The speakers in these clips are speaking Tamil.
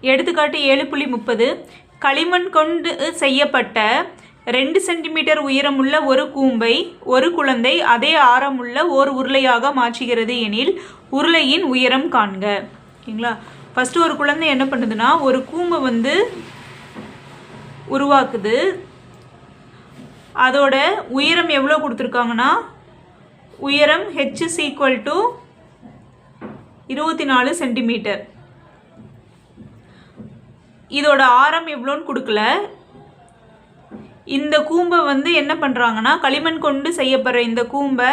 எடுத்துக்காட்டு ஏழு புள்ளி முப்பது. களிமண் கொண்டு செய்யப்பட்ட ரெண்டு சென்டிமீட்டர் உயரமுள்ள ஒரு கூம்பை ஒரு குழந்தை அதே ஆரமுள்ள ஓர் உருளையாக மாற்றுகிறது எனில் உருளையின் உயரம் காண்க. ஓகேங்களா? ஃபஸ்ட்டு ஒரு குழந்தை என்ன பண்ணுதுன்னா ஒரு கூம்பை வந்து உருவாக்குது. அதோட உயரம் எவ்வளோ கொடுத்துருக்காங்கன்னா உயரம் ஹெச் சீக்வல் டு இருபத்தி நாலு சென்டிமீட்டர். இதோட ஆரம் எவ்வளோன்னு கொடுக்கல. இந்த கூம்பை வந்து என்ன பண்ணுறாங்கன்னா களிமண் கொண்டு செய்யப்படுற இந்த கூம்பை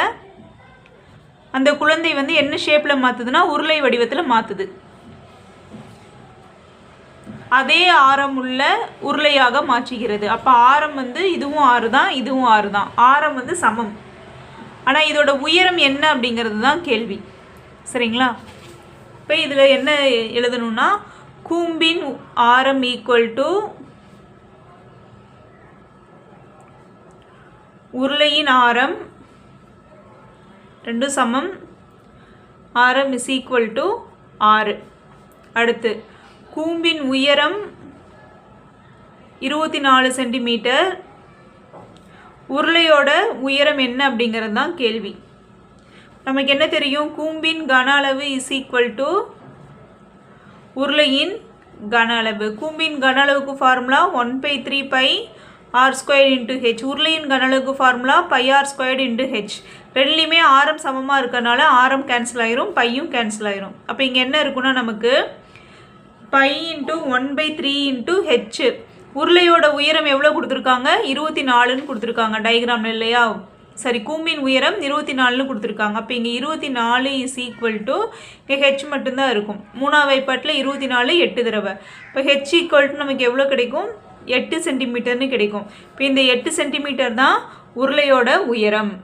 அந்த குழந்தை வந்து என்ன ஷேப்பில் மாற்றுதுன்னா உருளை வடிவத்தில் மாற்றுது அதே ஆரம் உள்ள உருளையாக மாற்றுகிறது. அப்போ ஆரம் வந்து இதுவும் ஆறு தான் இதுவும் ஆறு தான் ஆரம் வந்து சமம். ஆனால் இதோட உயரம் என்ன அப்படிங்கிறது தான் கேள்வி. சரிங்களா? இப்போ இதில் என்ன எழுதணும்னா கூம்பின் ஆரம் ஈக்குவல் டு உருளையின் ஆரம் ரெண்டும் சமம். ஆரம் இஸ் ஈக்குவல் டு ஆறு. அடுத்து கூம்பின் உயரம் இருபத்தி நாலு சென்டிமீட்டர். உருளையோட உயரம் என்ன அப்படிங்கிறது தான் கேள்வி. நமக்கு என்ன தெரியும்? கூம்பின் கன அளவு இஸ் ஈக்குவல் டு உருளையின் கன அளவு. கூம்பின் கன அளவுக்கு formula one by three pi r square into h உருளையின் கன அளவுக்கு formula pi r square into h ரெண்டுலேயுமே ஆரம் சமமாக இருக்கறனால ஆரம் கேன்சல் ஆயிரும் பையும் கேன்சல் ஆயிரும். அப்போ இங்கே என்ன இருக்குன்னா நமக்கு pi into one by three into h உருளையோட உயரம் எவ்வளோ கொடுத்துருக்காங்க? இருபத்தி நாலுன்னு கொடுத்துருக்காங்க டயக்ராமில் இல்லையா? சரி கூம்பின் உயரம் இருபத்தி நாலுன்னு கொடுத்துருக்காங்க. அப்போ இங்கே இருபத்தி நாலு இஸ் ஈக்குவல் டு இங்கே ஹெச் மட்டும்தான் இருக்கும். மூணாவது வைப்பாட்டில் இருபத்தி நாலு எட்டு தடவை. இப்போ ஹெச் ஈக்குவல் டு நமக்கு எவ்வளோ கிடைக்கும்? எட்டு சென்டிமீட்டர்னு கிடைக்கும். இப்போ இந்த எட்டு சென்டிமீட்டர் தான் உருளையோட உயரம்.